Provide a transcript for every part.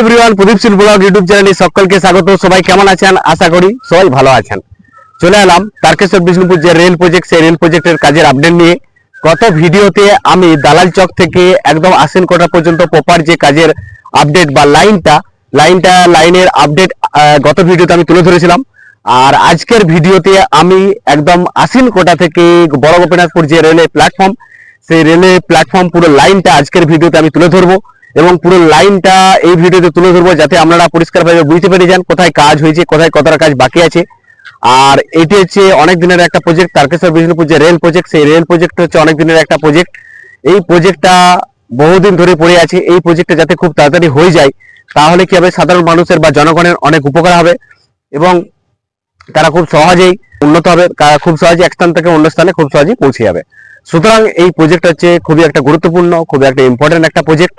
Everyone Pradeep Seal vlog YouTube চ্যানেলে সকলকে স্বাগত। সবাই কেমন আছেন? আশা করি সবাই ভালো আছেন। চলে এলাম তারকেশ্বর বিষ্ণুপুর যে রেল প্রজেক্ট সেই রেল প্রজেক্টের কাজের আপডেট নিয়ে। গত ভিডিওতে আমি দালাল চক থেকে একদম আশ্বিন কোটা পর্যন্ত প্রপার যে কাজের আপডেট বা লাইনটা লাইনটা লাইনের আপডেট গত ভিডিওতে আমি তুলে ধরেছিলাম। আর আজকের ভিডিওতে আমি একদম আশ্বিন কোটা থেকে বড় গোপীনাথপুর যে রেলের প্ল্যাটফর্ম সেই রেলের প্ল্যাটফর্ম পুরো লাইনটা আজকের ভিডিওতে আমি তুলে ধরবো। এবং পুরো লাইনটা এই ভিডিওতে তুলে ধরবো যাতে আপনারা পরিষ্কারভাবে বুঝতে পেরে যান কোথায় কাজ হয়েছে, কোথায় কতটা কাজ বাকি আছে। আর এটি হচ্ছে অনেক দিনের একটা প্রজেক্ট তারকেশ্বর বিষ্ণুপুর যে রেল প্রজেক্ট সেই রেল প্রজেক্ট হচ্ছে অনেক দিনের একটা প্রজেক্ট এই প্রজেক্টটা বহুদিন ধরে পড়ে আছে, এই প্রজেক্টটা যাতে খুব তাড়াতাড়ি হয়ে যায়, তাহলে কি হবে? সাধারণ মানুষের বা জনগণের অনেক উপকার হবে এবং তারা খুব সহজেই উন্নত হবে খুব সহজে এক স্থান থেকে অন্য স্থানে খুব সহজেই পৌঁছে যাবে। সুতরাং এই প্রজেক্ট হচ্ছে খুবই একটা গুরুত্বপূর্ণ, খুবই একটা ইম্পর্টেন্ট একটা প্রজেক্ট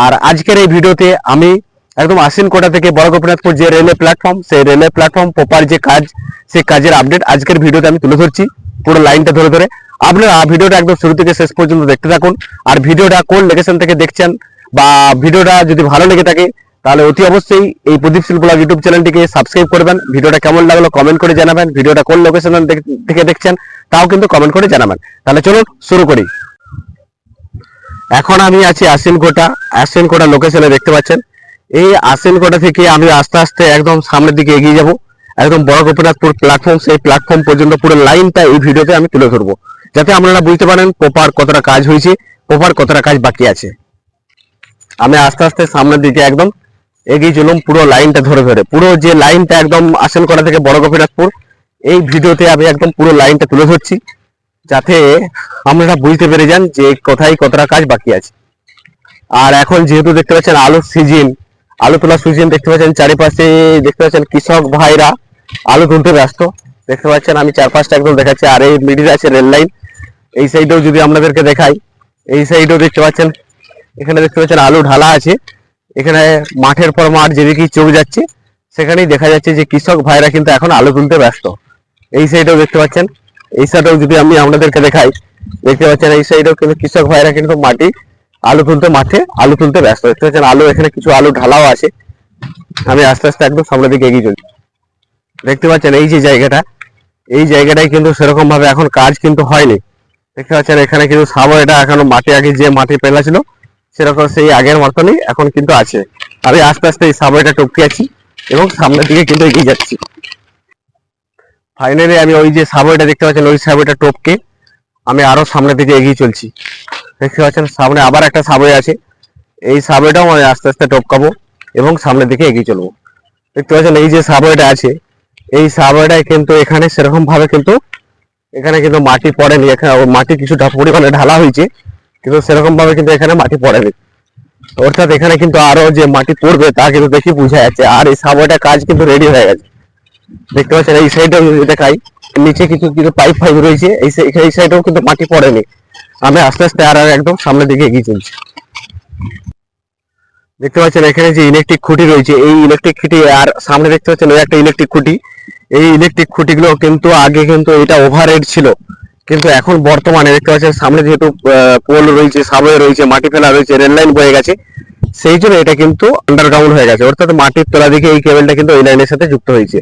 আর আজকের এই ভিডিওতে আমি একদম কোটা থেকে বড় গোপীনাথপুর যে রেলওয়ে প্ল্যাটফর্ম সেই রেলওয়ে প্ল্যাটফর্ম প্রপার যে কাজ, সেই কাজের আপডেট আজকের ভিডিওতে আমি তুলে ধরছি। পুরো লাইনটা ধরে ধরে। আপনারা ভিডিওটা একদম শুরু থেকে শেষ পর্যন্ত দেখতে থাকুন। আর ভিডিওটা কোন লোকেশন থেকে দেখছেন বা ভিডিওটা যদি ভালো লেগে থাকে, তাহলে অতি অবশ্যই এই প্রদীপ শিল্প ব্লগ ইউটিউব চ্যানেলটিকে সাবস্ক্রাইব করবেন। ভিডিওটা কেমন লাগল কমেন্ট করে জানাবেন। ভিডিওটা কোন লোকেশন থেকে দেখছেন, তাও কিন্তু কমেন্ট করে জানাবেন। তাহলে চলুন শুরু করি। এখন আমি আছি আসিনকোটা আসিনকোটা লোকেশনে দেখতে পাচ্ছেন। এই আসিনকোটা থেকে আমি আস্তে আস্তে একদম সামনের দিকে এগিয়ে যাব। একদম বড় গোপীনাথপুর প্ল্যাটফর্ম সেই প্ল্যাটফর্ম পর্যন্ত পুরো লাইনটা এই ভিডিওতে আমি তুলে ধরবো। যাতে আপনারা বুঝতে পারেন প্রপার কতটা কাজ হয়েছে প্রপার কতটা কাজ বাকি আছে। আমি আস্তে আস্তে সামনের দিকে একদম এগিয়ে চলুন পুরো লাইনটা ধরে ধরে। পুরো যে লাইনটা একদম আসিনকোটা থেকে বড় গোপীনাথপুর, এই ভিডিওতে আমি একদম পুরো লাইনটা তুলে ধরছি। যাতে আপনারা বুঝতে পেরে যান যে কোথায় কতটা কাজ বাকি আছে। আর এখন যেহেতু দেখতে পাচ্ছেন আলুর সিজন, আলু তোলার সিজন দেখতে পাচ্ছেন, চারিপাশে দেখতে পাচ্ছেন কৃষক ভাইরা আলু তুলতে ব্যস্ত। দেখতে পাচ্ছেন আমি চার পাঁচটা একদম দেখাচ্ছি, আর এই মিডিল আছে রেল লাইন। এই সাইডেও যদি আপনাদেরকে দেখাই, এই সাইডেও দেখতে পাচ্ছেন, এখানে দেখতে পাচ্ছেন আলু ঢালা আছে। এখানে মাঠের পর মাঠ যেদিকেই চোখ যাচ্ছে, সেখানেই দেখা যাচ্ছে যে কৃষক ভাইরা কিন্তু এখন আলু তুলতে ব্যস্ত। এই সাইডেও দেখতে পাচ্ছেন এই সাইডেও যদি আমি আপনাদেরকে দেখাই, দেখতে পাচ্ছেন এই সাইডেও কিন্তু কৃষক ভাইরা কিন্তু মাটি, আলু তুলতে মাঠে আলু তুলতে ব্যস্ত। দেখতে পাচ্ছেন আলু এখানে কিছু আলু ঢালাও আছে। আমি আস্তে আস্তে একদম সামনের দিকে এগিয়ে চলছি দেখতে পাচ্ছেন এই যে জায়গাটা, এই জায়গাটায় কিন্তু সেরকম ভাবে এখন কাজ কিন্তু হয়নি। দেখতে পাচ্ছেন এখানে কিন্তু সাবো এটা এখনও মাটি আগে যে মাটি পেলা ছিল, সেরকম সেই আগের মতনই এখন কিন্তু আছে। আমি আস্তে আস্তে এই সাবওয়েটা টপকে আছি এবং সামনের দিকে কিন্তু এগিয়ে যাচ্ছি। ফাইনালি আমি ওই যে সাবওয়েটা দেখতে পাচ্ছেন, ওই সাবওয়েটা টপকে আমি আরও সামনের দিকে এগিয়ে চলছি। দেখতে পাচ্ছেন, সামনে আবার একটা সাবওয়ে আছে। এই সাবওয়েটাও আমি আস্তে আস্তে টপকাবো এবং সামনের দিকে এগিয়ে চলবো। দেখতে পাচ্ছেন, এই যে সাবওয়েটা আছে, এই সাবওয়েটায় কিন্তু এখানে সেরকম ভাবে কিন্তু, এখানে কিন্তু মাটি পড়েনি। এখানে মাটি কিছুটা পরিমাণে ঢালা হয়েছে, কিন্তু সেরকম ভাবে কিন্তু এখানে মাটি পড়েনি। অর্থাৎ এখানে কিন্তু আরও যে মাটি পড়বে তা কিন্তু দেখি বোঝা যাচ্ছে। আর এই সাবওয়েটার কাজ কিন্তু রেডি হয়ে গেছে। দেখতে পাচ্ছেন, এই সাইডেও যদি দেখাই নিচে কিছু কিছু পাইপ ফাইপ রয়েছে, এই এই কিন্তু মাটি পড়েনি। আমি আস্তে আস্তে আর আর একদম সামনের দিকে এগিয়ে চলছি। দেখতে পাচ্ছেন, এখানে যে ইলেকট্রিক খুঁটি রয়েছে, এই ইলেকট্রিক খুঁটি আর সামনে দেখতে পাচ্ছেন, ওই একটা ইলেকট্রিক খুঁটি। এই ইলেকট্রিক খুঁটিগুলো কিন্তু আগে কিন্তু এটা ওভারহেড ছিল। কিন্তু এখন বর্তমানে দেখতে পাচ্ছেন, সামনে যেহেতু পোল রয়েছে সাবওয়ে রয়েছে, মাটি ফেলা রয়েছে রেল লাইন বয়ে গেছে, সেই জন্য এটা কিন্তু আন্ডারগ্রাউন্ড হয়ে গেছে। অর্থাৎ মাটির তলা দিকে এই কেবেলটা কিন্তু এই লাইনের সাথে যুক্ত হয়েছে।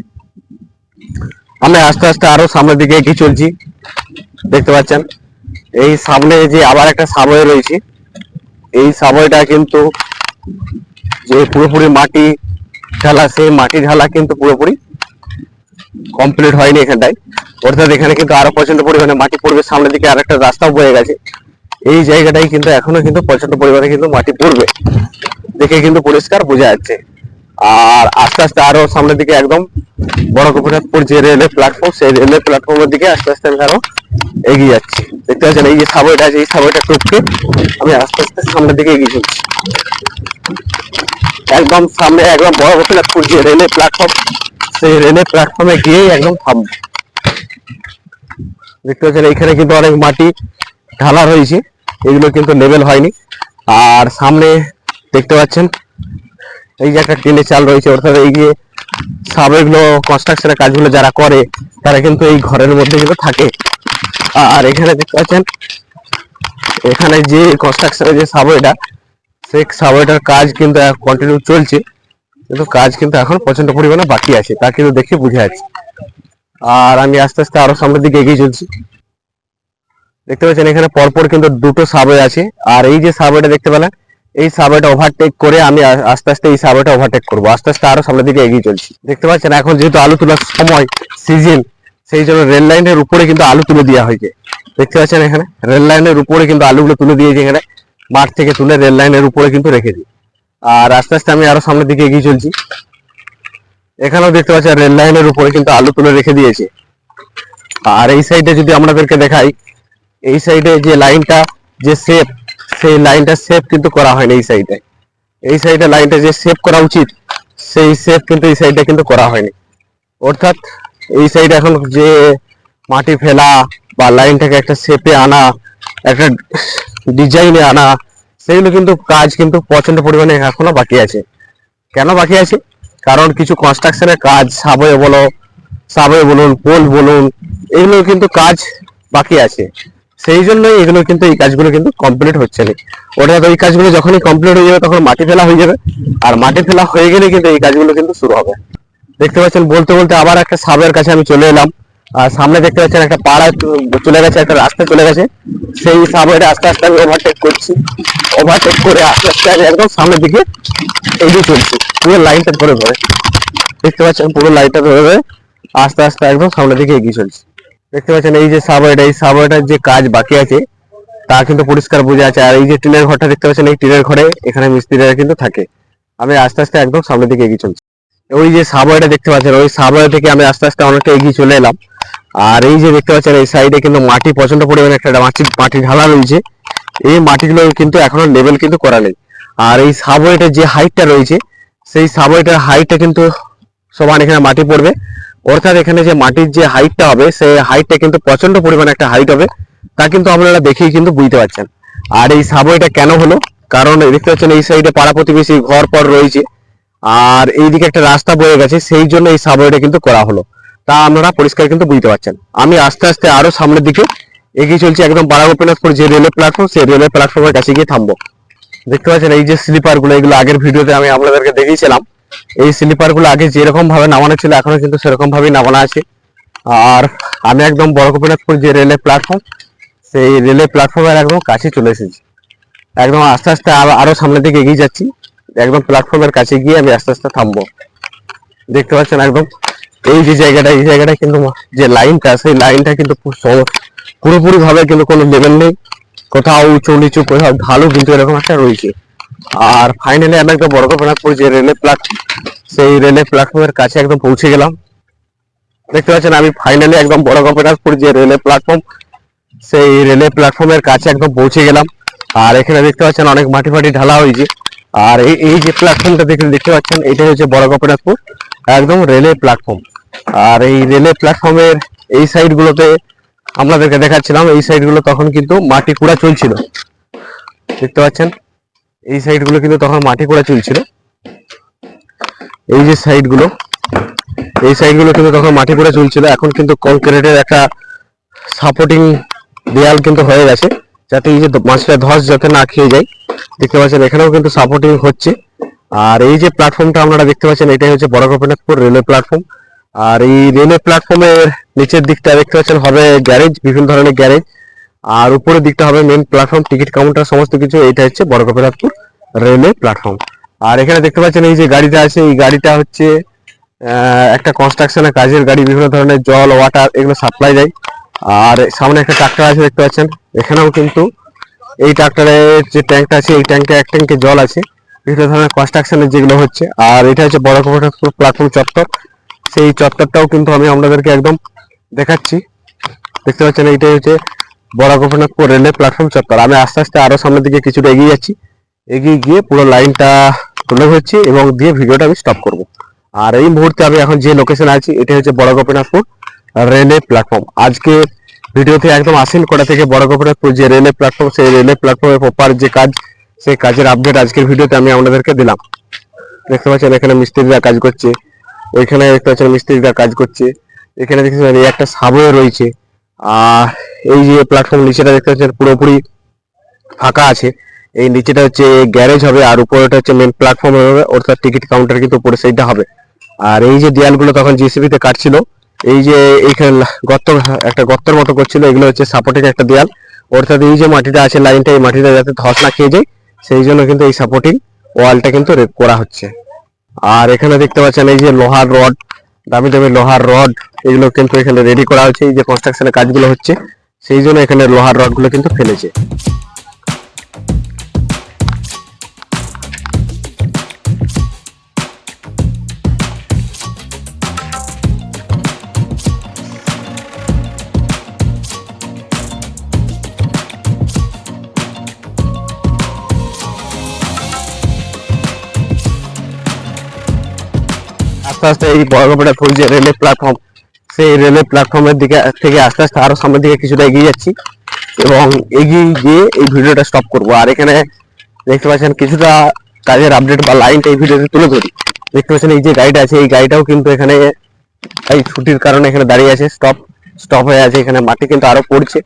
আমি আস্তে আস্তে আরও সামনের দিকে এগিয়ে চলছি। দেখতে পাচ্ছেন? এই সামনে যে আবার একটা সাবওয়ে রয়েছে, এই সাবওয়েটা কিন্তু যে পুরোপুরি মাটি ঢালা, সেই মাটি ঢালা কিন্তু পুরোপুরি কমপ্লিট হয়নি এখানটায়। অর্থাৎ এখানে কিন্তু আরও প্রচণ্ড পরিমাণে মাটি পড়বে, সামনের দিকে আরেকটা রাস্তাও বয়ে গেছে। এই জায়গাটাই কিন্তু এখনও কিন্তু প্রচণ্ড পরিমাণে কিন্তু মাটি পড়বে। দেখে কিন্তু পরিষ্কার বোঝা যাচ্ছে। আর আস্তে আস্তে আরও সামনের দিকে একদম বড় গোপীনাথপুর যে রেলের প্ল্যাটফর্ম সেই রেলের প্ল্যাটফর্মের দিকে আস্তে আস্তে আমি আরও এগিয়ে যাচ্ছি। দেখতে পাচ্ছেন, এই যে সাবওয়েটা আছে এই সাবওয়েটা টপকে আমি আস্তে আস্তে সামনের দিকে এগিয়ে চলছি। একদম সামনে, একদম বড় গোপীনাথপুর যে রেলের প্ল্যাটফর্ম সেই রেলের প্ল্যাটফর্মে গিয়েই একদম থামবো। দেখতে পাচ্ছেন এখানে কিন্তু অনেক মাটি ঢালা রয়েছে, এগুলো কিন্তু লেভেল হয়নি। আর সামনে দেখতে পাচ্ছেন এই যে একটা টিনের চাল রয়েছে, অর্থাৎ এই যে সাবেগুলো কনস্ট্রাকশনের কাজগুলো যারা করে, তারা কিন্তু এই ঘরের মধ্যে কিন্তু থাকে। আর এখানে দেখতে পাচ্ছেন, এখানে যে কনস্ট্রাকশনের যে সাবওয়েটা সেই সাবওয়েটার কাজ কিন্তু কন্টিনিউ চলছে, কিন্তু কাজ কিন্তু এখন প্রচণ্ড পরিমাণে বাকি আছে, তা কিন্তু দেখে বুঝে যাচ্ছে। আর আমি আস্তে আস্তে আরও সামনের দিকে এগিয়ে চলছি। দেখতে পাচ্ছেন, এখানে পরপর কিন্তু দুটো সাবওয়ে আছে, আর এই যে সাবওয়েটা দেখতে পেলেন এই সাবওয়েটা ওভারটেক করে আমি আস্তে আস্তে এই সাবওয়েটা ওভারটেক করব। আস্তে আস্তে আরও সামনের দিকে এগিয়ে চলছি। দেখতে পাচ্ছেন, এখন যেহেতু আলু তোলার সময় সিজন সেই জন্য রেল লাইনের উপরে কিন্তু আলু তুলে দেওয়া হয়েছে। দেখতে পাচ্ছেন এখানে? রেল লাইনের উপরে কিন্তু আলুগুলো তুলে দিয়েছে এখানে। মাঠ থেকে তুলে রেল লাইনের উপরে কিন্তু রেখে দিই। আর আস্তে আস্তে আমি আরও সামনের দিকে এগিয়ে চলছি। এখানেও দেখতে পাচ্ছেন রেল লাইনের উপরে কিন্তু আলু তুলে রেখে দিয়েছে। আর এই সাইডে যদি আপনাদেরকে দেখাই, এই সাইডে যে লাইনটা যে শেপ সেই লাইনটা সেভ কিন্তু করা হয়নি এই সাইডে এই সাইডে লাইনটা যে শেপ করা উচিত, সেই শেপ কিন্তু এই সাইডে কিন্তু করা হয়নি। অর্থাৎ এই সাইডে এখন যে মাটি ফেলা বা লাইনটাকে একটা শেপে আনা, একটা ডিজাইনে আনা, সেগুলো কিন্তু কাজ কিন্তু প্রচণ্ড পরিমাণে এখনও বাকি আছে। কেন বাকি আছে? কারণ কিছু কনস্ট্রাকশনের কাজ সাবয়ে বলো সাবয়ে বলুন পোল বলুন, এগুলো কিন্তু কাজ বাকি আছে। সেই জন্যই এগুলো কিন্তু এই কাজগুলো কিন্তু কমপ্লিট হচ্ছে না। ওটা ওই কাজগুলো যখনই কমপ্লিট হয়ে যাবে, তখন মাটি ফেলা হয়ে যাবে। আর মাটি ফেলা হয়ে গেলে কিন্তু এই কাজগুলো কিন্তু শুরু হবে। দেখতে পাচ্ছেন, বলতে বলতে আবার একটা সাবের কাছে আমি চলে এলাম। আর সামনে দেখতে পাচ্ছেন একটা পাড়া চলে গেছে, একটা রাস্তা চলে গেছে। সেই সাবের আস্তে আস্তে আমি ওভারটেক করছি। ওভারটেক করে আস্তে আস্তে আমি একদম সামনের দিকে এগিয়ে চলছি। পুরো লাইনটা ধরে ধরে। দেখতে পাচ্ছেন, পুরো লাইনটা ধরে ধরে আস্তে আস্তে একদম সামনের দিকে এগিয়ে চলছি। দেখতে পাচ্ছেন, এই যে সাবওয়েটা এই সাবওয়েটার যে কাজ বাকি আছে, তা কিন্তু পরিষ্কার বোঝা আছে আর এই যে টিনের ঘরটা দেখতে পাচ্ছেন, এই টিনের ঘরে এখানে মিস্ত্রিরা কিন্তু থাকে। আমি আস্তে আস্তে একদম সামনের দিকে এগিয়ে চলছি। ওই যে সাবওয়েটা দেখতে পাচ্ছেন, ওই সাবওয়ে থেকে আমি আস্তে আস্তে অনেকটা এগিয়ে চলে এলাম। আর এই যে দেখতে পাচ্ছেন, এই সাইডে কিন্তু মাটি প্রচণ্ড পরিমাণে একটা মাটি মাটি ঢালা রয়েছে। এই মাটিগুলো কিন্তু এখনও লেভেল কিন্তু করা নেই। আর এই সাবওয়েটার যে হাইটটা রয়েছে, সেই সাবওয়েটার হাইটটা কিন্তু সমান এখানে মাটি পড়বে। অর্থাৎ এখানে যে মাটির যে হাইটটা হবে, সেই হাইটটা কিন্তু প্রচণ্ড পরিমাণে একটা হাইট হবে, তা কিন্তু আপনারা দেখেই কিন্তু বুঝতে পারছেন। আর এই সাবওয়েটা কেন হলো? কারণ দেখতে পাচ্ছেন এই সাইডে পাড়া প্রতিবেশী ঘর পর রয়েছে। আর এইদিকে একটা রাস্তা বয়ে গেছে, সেই জন্য এই সাবওয়েটা কিন্তু করা হলো। তা আপনারা পরিষ্কার কিন্তু বুঝতে পারছেন। আমি আস্তে আস্তে আরও সামনের দিকে এগিয়ে চলছি, একদম পাড়া গোপীনাথপুর যে রেলের প্ল্যাটফর্ম সেই রেলের প্ল্যাটফর্মের কাছে গিয়ে থামবো। দেখতে পাচ্ছেন এই যে স্লিপারগুলো, এগুলো আগের ভিডিওতে আমি আপনাদেরকে দেখিয়েছিলাম। এই স্লিপারগুলো আগে যেরকম ভাবে নামানো ছিল, এখনও কিন্তু সেরকম ভাবেই নামানো আছে। আর আমি একদম বড় গোপীনাথপুর যে রেলের প্ল্যাটফর্ম সেই রেলের প্ল্যাটফর্মের একদম কাছে চলে এসেছি। একদম আস্তে আস্তে আরো- সামনের দিকে এগিয়ে যাচ্ছি। একদম প্ল্যাটফর্মের কাছে গিয়ে আমি আস্তে আস্তে থামবো। দেখতে পাচ্ছেন একদম এই যে জায়গাটা, এই জায়গাটা কিন্তু যে লাইনটা, সেই লাইনটা কিন্তু পুরোপুরি ভাবে কিন্তু কোনো লেভেল নেই। কোথাও উঁচু নিচু কোথাও ঢালু, কিন্তু এরকম একটা রয়েছে। আর ফাইনালি আমি একদম বড় গোপীনাথপুর যে রেলের প্ল্যাটফর্ম সেই রেলের প্ল্যাটফর্মের কাছে একদম পৌঁছে গেলাম। দেখতে পাচ্ছেন আমি ফাইনালি একদম বড় গোপীনাথপুর যে রেলের প্ল্যাটফর্ম সেই রেলের প্ল্যাটফর্মের কাছে একদম পৌঁছে গেলাম। আর এখানে দেখতে পাচ্ছেন অনেক মাটি ফাটি ঢালা হয়েছে। আর এই এই যে প্ল্যাটফর্মটা দেখে দেখতে পাচ্ছেন এটা হচ্ছে বড় গোপীনাথপুর একদম রেলের প্ল্যাটফর্ম আর এই রেলের প্ল্যাটফর্মের এই সাইড গুলোতে আপনাদেরকে দেখাচ্ছিলাম, এই সাইডগুলো তখন কিন্তু মাটি কুড়া চলছিল। দেখতে পাচ্ছেন? এই সাইডগুলো কিন্তু তখন মাটি কুড়া চলছিল। এই যে সাইডগুলো, এই সাইডগুলো কিন্তু তখন মাটি কুড়া চলছিল। এখন কিন্তু কংক্রিটের একটা সাপোর্টিং দেয়াল কিন্তু হয়ে গেছে, যাতে এই যে মাছটা ধস যাতে না খেয়ে যায়। দেখতে পাচ্ছেন, এখানেও কিন্তু সাপোর্টিং হচ্ছে। আর এই যে প্ল্যাটফর্মটা আপনারা দেখতে পাচ্ছেন, এটাই হচ্ছে বড় গোপীনাথপুর রেলওয়ে প্ল্যাটফর্ম আর এই রেলওয়ে প্ল্যাটফর্মের নিচের দিকটা দেখতে পাচ্ছেন, হবে গ্যারেজ বিভিন্ন ধরনের গ্যারেজ আর উপরের দিকটা হবে মেন প্ল্যাটফর্ম টিকিট কাউন্টার সমস্ত কিছু। এইটা হচ্ছে বড় গোপীনাথপুর রেলওয়ে প্ল্যাটফর্ম আর এখানে দেখতে পাচ্ছেন এই যে গাড়িটা আছে, এই গাড়িটা হচ্ছে একটা কনস্ট্রাকশনের কাজের গাড়ি, বিভিন্ন ধরনের জল ওয়াটার এগুলো সাপ্লাই দেয়। আর সামনে একটা ট্রাক্টর আছে, দেখতে পাচ্ছেন। এখানেও কিন্তু এই ট্রাক্টরের যে ট্যাঙ্কটা আছে, এই ট্যাঙ্কে এক ট্যাঙ্কে জল আছে। বিভিন্ন ধরনের কনস্ট্রাকশনের যেগুলো হচ্ছে। আর এটা হচ্ছে বড় প্ল্যাটফর্ম চত্বর। সেই চত্বরটাও কিন্তু আমি আপনাদেরকে একদম দেখাচ্ছি। দেখতে পাচ্ছেন এইটাই হচ্ছে বড় গোপীনাথপুর রেলের প্ল্যাটফর্ম চত্বর আমি আস্তে আস্তে আরও সামনের দিকে কিছুটা এগিয়ে যাচ্ছি। এগিয়ে গিয়ে পুরো লাইনটা তুলে ধরছি এবং দিয়ে ভিডিওটা আমি স্টপ করব। আর এই মুহূর্তে আমি এখন যে লোকেশনে আছি এটা হচ্ছে বড় গোপীনাথপুর রেলে প্ল্যাটফর্ম আজকে ভিডিওতে একদম আসেন কটা থেকে বড় গোপীনাথপুর যে রেলে প্ল্যাটফর্ম সেই রেলে প্ল্যাটফর্মের প্রপার যে কাজ, সেই কাজের আপডেট আজকের ভিডিওতে আমি আপনাদেরকে দিলাম। দেখতে পাচ্ছেন এখানে মিস্ত্রিরা কাজ করছে। ওইখানে দেখতে পাচ্ছেন মিস্ত্রিরা কাজ করছে। এখানে দেখতে পাচ্ছেন একটা সাবওয়ে রয়েছে। এই যে প্ল্যাটফর্ম নিচেটা দেখতে পাচ্ছেন, পুরোপুরি ফাঁকা আছে। এই নিচেটা হচ্ছে গ্যারেজ হবে, আর উপরেটা হচ্ছে মেন প্ল্যাটফর্ম হবে অর্থাৎ টিকিট কাউন্টার কিন্তু উপরে সেইটা হবে। আর এই যে দেয়ালগুলো তখন জিসিবি তে কাটছিল, এই যে এইখানে গর্ত, একটা গর্তের মতো করছিল, এগুলো হচ্ছে সাপোর্টিং একটা দেয়াল। অর্থাৎ এই যে মাটিটা আছে, লাইনটা, এই মাটিটা যাতে ধস না খেয়ে যায়, সেই জন্য কিন্তু এই সাপোর্টিং ওয়ালটা কিন্তু করা হচ্ছে। আর এখানে দেখতে পাচ্ছেন এই যে লোহার রড দামি দামি লোহার রড এগুলো কিন্তু এখানে রেডি করা হয়েছে, এই যে কনস্ট্রাকশনের কাজগুলো হচ্ছে, সেই জন্য এখানে লোহার রডগুলো কিন্তু ফেলেছে। আস্তে আস্তে এই বড়গোপেটা ফুল যে রেলের প্ল্যাটফর্ম সেই রেলের প্ল্যাটফর্মের দিকে, থেকে আস্তে আস্তে আরও সামনের দিকে কিছুটা এগিয়ে যাচ্ছি এবং এগিয়ে গিয়ে এই ভিডিওটা স্টপ করব। আর এখানে দেখতে পাচ্ছেন কিছুটা কাজের আপডেট বা লাইনটা এই ভিডিওতে তুলে ধরি। দেখতে পাচ্ছেন এই যে গাড়িটা আছে, এই গাড়িটাও কিন্তু এখানে এই ছুটির কারণে এখানে দাঁড়িয়ে আছে স্টপ স্টপ হয়ে আছে। এখানে মাটি কিন্তু আরও পড়ছে,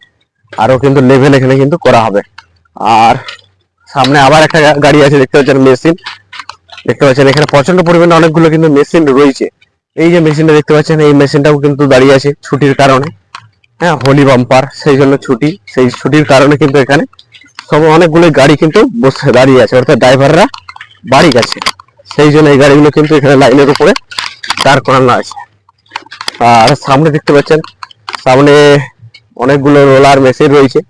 আরও কিন্তু লেভেল এখানে কিন্তু করা হবে। আর সামনে আবার একটা গাড়ি আছে, দেখতে পাচ্ছেন মেশিন দেখতে পাচ্ছেন এখানে প্রচণ্ড পরিমাণে অনেকগুলো কিন্তু মেশিন রয়েছে। এই যে মেশিনটা দেখতে পাচ্ছেন, এই মেশিনটাও কিন্তু দাঁড়িয়ে আছে ছুটির কারণে। হ্যাঁ হোলি বাম্পার, সেই জন্য ছুটি, সেই ছুটির কারণে কিন্তু এখানে সব অনেকগুলো গাড়ি কিন্তু বসে দাঁড়িয়ে আছে, অর্থাৎ ড্রাইভাররা বাড়ি গেছে। সেই জন্য এই গাড়িগুলো কিন্তু এখানে লাইনের উপরে দাঁড় করানো আছে। আর সামনে দেখতে পাচ্ছেন, সামনে অনেকগুলো রোলার মেশিন রয়েছে।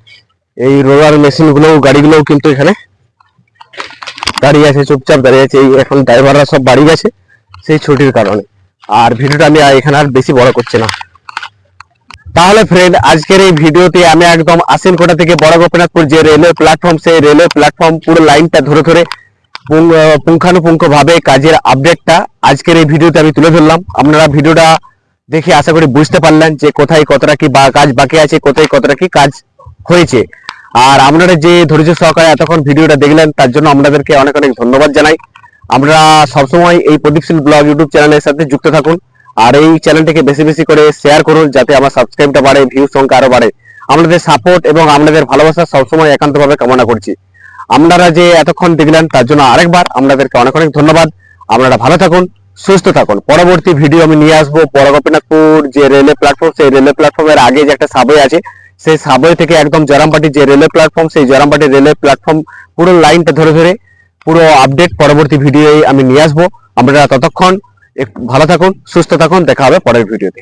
এই রোলার মেশিনগুলো গাড়িগুলোও কিন্তু এখানে দাঁড়িয়ে আছে, চুপচাপ দাঁড়িয়ে আছে। এই এখন ড্রাইভাররা সব বাড়ি গেছে, সেই ছুটির কারণে। আর ভিডিওটা আমি এখানে আর বেশি বড় করছি না। তাহলে ফ্রেন্ড আজকের এই ভিডিওতে আমি একদম আসিনকোটা থেকে বড় গোপীনাথপুর যে রেলওয়ে প্ল্যাটফর্ম সেই রেলওয়ে প্ল্যাটফর্ম পুরো লাইনটা ধরে ধরে পুঙ্গ- আহ, পুঙ্খানুপুঙ্খ ভাবে কাজের আপডেটটা আজকের এই ভিডিওতে আমি তুলে ধরলাম। আপনারা ভিডিওটা দেখে আশা করি বুঝতে পারলেন যে কোথায় কতটা কি বা- কাজ বাকি আছে কোথায় কতটা কি কাজ হয়েছে। আর আপনারা যে ধৈর্য সহকারে এতক্ষণ ভিডিওটা দেখলেন তার জন্য আপনাদেরকে অনেক অনেক ধন্যবাদ জানাই। আমরা সবসময় এই প্রদীপশীল ব্লগ ইউটিউব চ্যানেলের সাথে যুক্ত থাকুন। আর এই চ্যানেলটিকে বেশি বেশি করে শেয়ার করুন যাতে আমার সাবস্ক্রাইবটা বাড়ে ভিউ সংখ্যা আরও বাড়ে। আপনাদের সাপোর্ট এবং আপনাদের ভালোবাসা সবসময় একান্তভাবে কামনা করছি। আপনারা যে এতক্ষণ দেখলেন, তার জন্য আরেকবার আপনাদেরকে অনেক অনেক ধন্যবাদ। আপনারা ভালো থাকুন, সুস্থ থাকুন। পরবর্তী ভিডিও আমি নিয়ে আসব বড়গোপীনাথপুর যে রেলওয়ে প্ল্যাটফর্ম সেই রেলওয়ে প্ল্যাটফর্মের আগে যে একটা সাবওয়ে আছে, সেই সাবওয়ে থেকে একদম জরামপাটি যে রেলওয়ে প্ল্যাটফর্ম সেই জরামপাটি রেলওয়ে প্ল্যাটফর্ম পুরো লাইনটা ধরে ধরে পুরো আপডেট পরবর্তী ভিডিও আমি নিয়ে আসব। আপনারা ততক্ষণ একটু ভালো থাকুন, সুস্থ থাকুন, দেখা হবে পরের ভিডিওতে